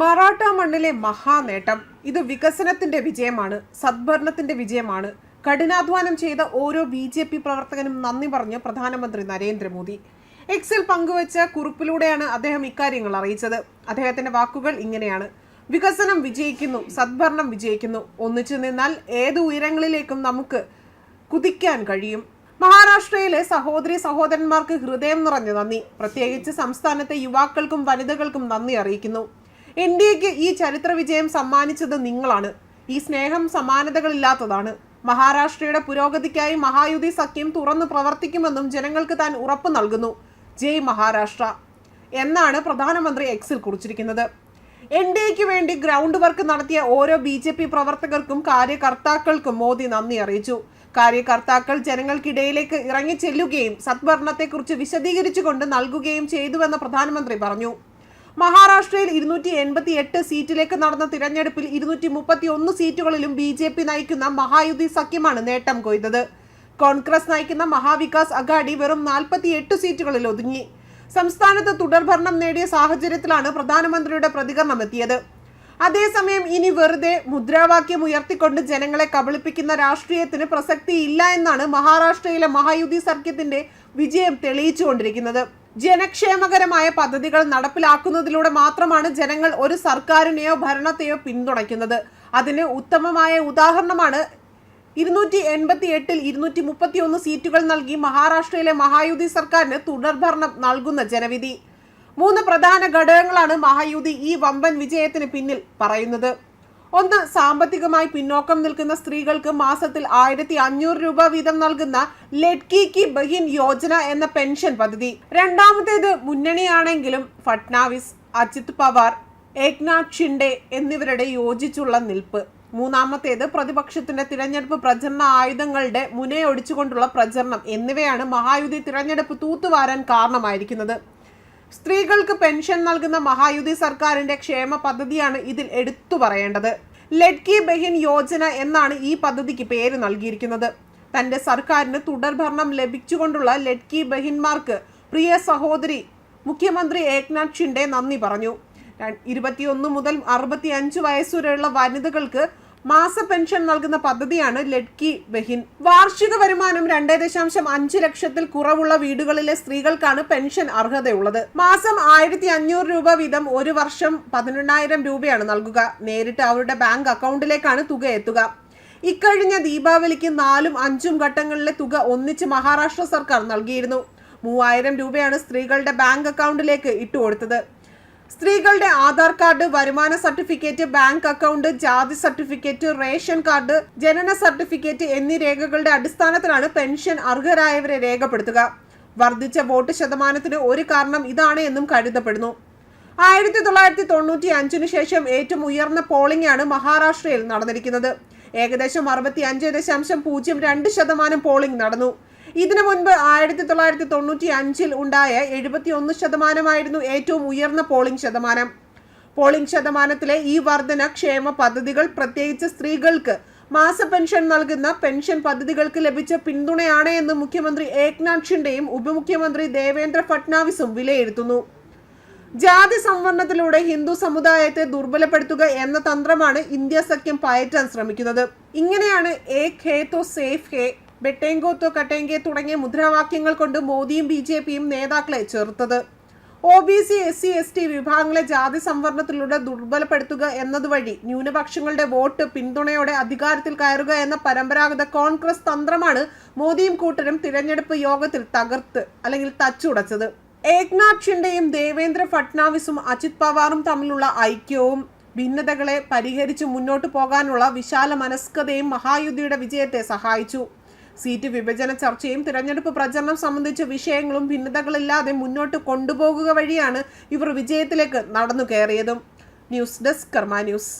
മറാഠ മണ്ണിലെ മഹാനേട്ടം. ഇത് വികസനത്തിന്റെ വിജയമാണ് സദ്ഭരണത്തിന്റെ വിജയമാണ്. കഠിനാധ്വാനം ചെയ്ത ഓരോ ബി ജെ പി പ്രവർത്തകനും നന്ദി പറഞ്ഞ് പ്രധാനമന്ത്രി നരേന്ദ്രമോദി. എക്സിൽ പങ്കുവച്ച കുറിപ്പിലൂടെയാണ് അദ്ദേഹം ഇക്കാര്യങ്ങൾ അറിയിച്ചത്. അദ്ദേഹത്തിന്റെ വാക്കുകൾ ഇങ്ങനെയാണ്. വികസനം വിജയിക്കുന്നു സദ്ഭരണം വിജയിക്കുന്നു. ഒന്നിച്ചു നിന്നാൽ ഏത് ഉയരങ്ങളിലേക്കും നമുക്ക് കുതിക്കാൻ കഴിയും. മഹാരാഷ്ട്രയിലെ സഹോദരി സഹോദരന്മാർക്ക് ഹൃദയം നിറഞ്ഞ നന്ദി. പ്രത്യേകിച്ച് സംസ്ഥാനത്തെ യുവാക്കൾക്കും വനിതകൾക്കും നന്ദി അറിയിക്കുന്നു. എക്ക് ഈ ചരിത്ര വിജയം സമ്മാനിച്ചത് നിങ്ങളാണ്. ഈ സ്നേഹം സമാനതകളില്ലാത്തതാണ്. മഹാരാഷ്ട്രയുടെ പുരോഗതിക്കായി മഹായുതി സഖ്യം തുറന്നു പ്രവർത്തിക്കുമെന്നും ജനങ്ങൾക്ക് താൻ ഉറപ്പ് നൽകുന്നു. ജയ് മഹാരാഷ്ട്ര. എന്നാണ് പ്രധാനമന്ത്രി എക്സിൽ കുറിച്ചിരിക്കുന്നത്. എൻ ഡി എക്ക് വേണ്ടി ഗ്രൗണ്ട് വർക്ക് നടത്തിയ ഓരോ ബി ജെ പി പ്രവർത്തകർക്കും കാര്യകർത്താക്കൾക്കും മോദി നന്ദി അറിയിച്ചു. കാര്യകർത്താക്കൾ ജനങ്ങൾക്കിടയിലേക്ക് ഇറങ്ങി ചെല്ലുകയും സദ്ഭരണത്തെക്കുറിച്ച് വിശദീകരിച്ചുകൊണ്ട് നൽകുകയും ചെയ്തുവെന്ന് പ്രധാനമന്ത്രി പറഞ്ഞു. മഹാരാഷ്ട്രയിൽ ഇരുന്നൂറ്റി എൺപത്തി എട്ട് സീറ്റിലേക്ക് നടന്ന തിരഞ്ഞെടുപ്പിൽ ഇരുന്നൂറ്റി മുപ്പത്തി ഒന്ന് സീറ്റുകളിലും ബി ജെ പി നയിക്കുന്ന മഹായുതി സഖ്യമാണ് നേട്ടം കൊയ്തത്. കോൺഗ്രസ് നയിക്കുന്ന മഹാവികാസ് അഗാഡി വെറും നാൽപ്പത്തി എട്ട് സീറ്റുകളിൽ ഒതുങ്ങി. സംസ്ഥാനത്ത് തുടർഭരണം നേടിയ സാഹചര്യത്തിലാണ് പ്രധാനമന്ത്രിയുടെ പ്രതികരണം എത്തിയത്. അതേസമയം ഇനി വെറുതെ മുദ്രാവാക്യം ഉയർത്തിക്കൊണ്ട് ജനങ്ങളെ കബളിപ്പിക്കുന്ന രാഷ്ട്രീയത്തിന് പ്രസക്തിയില്ല എന്നാണ് മഹാരാഷ്ട്രയിലെ മഹായുതി സഖ്യത്തിന്റെ വിജയം തെളിയിച്ചുകൊണ്ടിരിക്കുന്നത്. ജനക്ഷേമകരമായ പദ്ധതികൾ നടപ്പിലാക്കുന്നതിലൂടെ മാത്രമാണ് ജനങ്ങൾ ഒരു സർക്കാരിനെയോ ഭരണത്തെയോ പിന്തുണയ്ക്കുന്നത്. അതിന് ഉത്തമമായ ഉദാഹരണമാണ് ഇരുന്നൂറ്റി എൺപത്തി എട്ടിൽ ഇരുന്നൂറ്റി മുപ്പത്തി ഒന്ന് സീറ്റുകൾ നൽകി മഹാരാഷ്ട്രയിലെ മഹായുതി സർക്കാരിന് തുടർഭരണം നൽകുന്ന ജനവിധി. മൂന്ന് പ്രധാന ഘടകങ്ങളാണ് മഹായുതി ഈ വമ്പൻ വിജയത്തിന് പിന്നിൽ പറയുന്നത്. ഒന്ന് സാമ്പത്തികമായി പിന്നോക്കം നിൽക്കുന്ന സ്ത്രീകൾക്ക് മാസത്തിൽ ആയിരത്തി അഞ്ഞൂറ് രൂപ വീതം നൽകുന്ന ലഡ്കി കി ബഹിൻ യോജന എന്ന പെൻഷൻ പദ്ധതി. രണ്ടാമത്തേത് മുന്നണിയാണെങ്കിലും ഫട്നാവിസ് അജിത് പവാർ ഏക്നാഥ് ഷിൻഡെ എന്നിവരുടെ യോജിച്ചുള്ള നിൽപ്പ്. മൂന്നാമത്തേത് പ്രതിപക്ഷത്തിന്റെ തിരഞ്ഞെടുപ്പ് പ്രചരണ ആയുധങ്ങളുടെ മുനയൊടിച്ചുകൊണ്ടുള്ള പ്രചരണം എന്നിവയാണ് മഹായുതി തിരഞ്ഞെടുപ്പ് തൂത്തുവാരാൻ കാരണമായിരിക്കുന്നത്. സ്ത്രീകൾക്ക് പെൻഷൻ നൽകുന്ന മഹായുതി സർക്കാരിന്റെ ക്ഷേമ പദ്ധതിയാണ് ഇതിൽ എടുത്തു പറയേണ്ടത്. ലഡ്കി ബഹിൻ യോജന എന്നാണ് ഈ പദ്ധതിക്ക് പേര് നൽകിയിരിക്കുന്നത്. തന്റെ സർക്കാരിന് തുടർഭരണം ലഭിച്ചുകൊണ്ടുള്ള ലഡ്കി ബഹിന്മാർക്ക് പ്രിയ സഹോദരി മുഖ്യമന്ത്രി ഏക്നാഥ് ഷിൻഡെ നന്ദി പറഞ്ഞു. ഇരുപത്തിയൊന്ന് മുതൽ അറുപത്തി അഞ്ച് വയസ്സുവരെയുള്ള വനിതകൾക്ക് മാസ പെൻഷൻ നൽകുന്ന പദ്ധതിയാണ് ലഡ്കി ബഹിൻ. വാർഷിക വരുമാനം രണ്ടേ ദശാംശം അഞ്ച് ലക്ഷത്തിൽ കുറവുള്ള വീടുകളിലെ സ്ത്രീകൾക്കാണ് പെൻഷൻ അർഹതയുള്ളത്. മാസം ആയിരത്തി അഞ്ഞൂറ് രൂപ വീതം ഒരു വർഷം പതിനെണ്ണായിരം രൂപയാണ് നൽകുക. നേരിട്ട് അവരുടെ ബാങ്ക് അക്കൗണ്ടിലേക്കാണ് തുക എത്തുക. ഇക്കഴിഞ്ഞ ദീപാവലിക്ക് നാലും അഞ്ചും ഘട്ടങ്ങളിലെ തുക ഒന്നിച്ച് മഹാരാഷ്ട്ര സർക്കാർ നൽകിയിരുന്നു. മൂവായിരം രൂപയാണ് സ്ത്രീകളുടെ ബാങ്ക് അക്കൗണ്ടിലേക്ക് ഇട്ടുകൊടുത്തത്. സ്ത്രീകളുടെ ആധാർ കാർഡ് വരുമാന സർട്ടിഫിക്കറ്റ് ബാങ്ക് അക്കൗണ്ട് ജാതി സർട്ടിഫിക്കറ്റ് റേഷൻ കാർഡ് ജനന സർട്ടിഫിക്കറ്റ് എന്നീ രേഖകളുടെ അടിസ്ഥാനത്തിലാണ് പെൻഷൻ അർഹരായവരെ രേഖപ്പെടുത്തുക. വർദ്ധിച്ച വോട്ട് ശതമാനത്തിന് ഒരു കാരണം ഇതാണ് എന്നും കരുതപ്പെടുന്നു. ആയിരത്തി തൊള്ളായിരത്തി തൊണ്ണൂറ്റി അഞ്ചിന് ശേഷം ഏറ്റവും ഉയർന്ന പോളിംഗ് ആണ് മഹാരാഷ്ട്രയിൽ നടന്നിരിക്കുന്നത്. ഏകദേശം അറുപത്തി അഞ്ച് ദശാംശം പൂജ്യം രണ്ട് ശതമാനം പോളിംഗ് നടന്നു. ഇതിനു മുൻപ് ആയിരത്തി തൊള്ളായിരത്തി തൊണ്ണൂറ്റി അഞ്ചിൽ ഉണ്ടായ എഴുപത്തി ഒന്ന് ശതമാനമായിരുന്നു ഏറ്റവും ഉയർന്ന പോളിംഗ് ശതമാനം. പോളിംഗ് ശതമാനത്തിലെ ഈ വർധന ക്ഷേമ പദ്ധതികൾ പ്രത്യേകിച്ച് സ്ത്രീകൾക്ക് മാസ പെൻഷൻ നൽകുന്ന പെൻഷൻ പദ്ധതികൾക്ക് ലഭിച്ച പിന്തുണയാണ് എന്ന് മുഖ്യമന്ത്രി ഏക്നാഥ് ഷിൻഡെയും ഉപമുഖ്യമന്ത്രി ദേവേന്ദ്ര ഫട്നാവിസും വിലയിരുത്തുന്നു. ജാതി സംവരണത്തിലൂടെ ഹിന്ദു സമുദായത്തെ ദുർബലപ്പെടുത്തുക എന്ന തന്ത്രമാണ് ഇന്ത്യ സഖ്യം പയറ്റാൻ ശ്രമിക്കുന്നത്. ഇങ്ങനെയാണ് ഏക് ഹേ തോ സേഫ് ഹേ ബെട്ടേങ്കോ തോ കട്ടേങ്കെ തുടങ്ങിയ മുദ്രാവാക്യങ്ങൾ കൊണ്ട് മോദിയും ബി ജെ പിയും നേതാക്കളെ ചേർത്തത് O B C S C S T വിഭാഗങ്ങളെ ജാതി സംവരണത്തിലൂടെ ദുർബലപ്പെടുത്തുക എന്നതുവഴി ന്യൂനപക്ഷങ്ങളുടെ വോട്ട് പിന്തുണയോടെ അധികാരത്തിൽ കയറുക എന്ന പരമ്പരാഗത കോൺഗ്രസ് തന്ത്രമാണ് മോദിയും കൂട്ടരും തിരഞ്ഞെടുപ്പ് യോഗത്തിൽ തകർത്ത് അല്ലെങ്കിൽ തച്ചുടച്ചത്. ഏക്നാഥ് ഷിൻഡെയും ദേവേന്ദ്ര ഫട്നാവിസും അജിത് പവാറും തമ്മിലുള്ള ഐക്യവും ഭിന്നതകളെ പരിഹരിച്ച് മുന്നോട്ട് പോകാനുള്ള വിശാല മനസ്കതയും മഹായുദ്ധിയുടെ വിജയത്തെ സഹായിച്ചു. സീറ്റ് വിഭജന ചർച്ചയും തിരഞ്ഞെടുപ്പ് പ്രചരണം സംബന്ധിച്ച വിഷയങ്ങളും ഭിന്നതകളില്ലാതെ മുന്നോട്ട് കൊണ്ടുപോകുക വഴിയാണ് ഇവർ വിജയത്തിലേക്ക് നടന്നു കയറിയതും. News desk Karma news.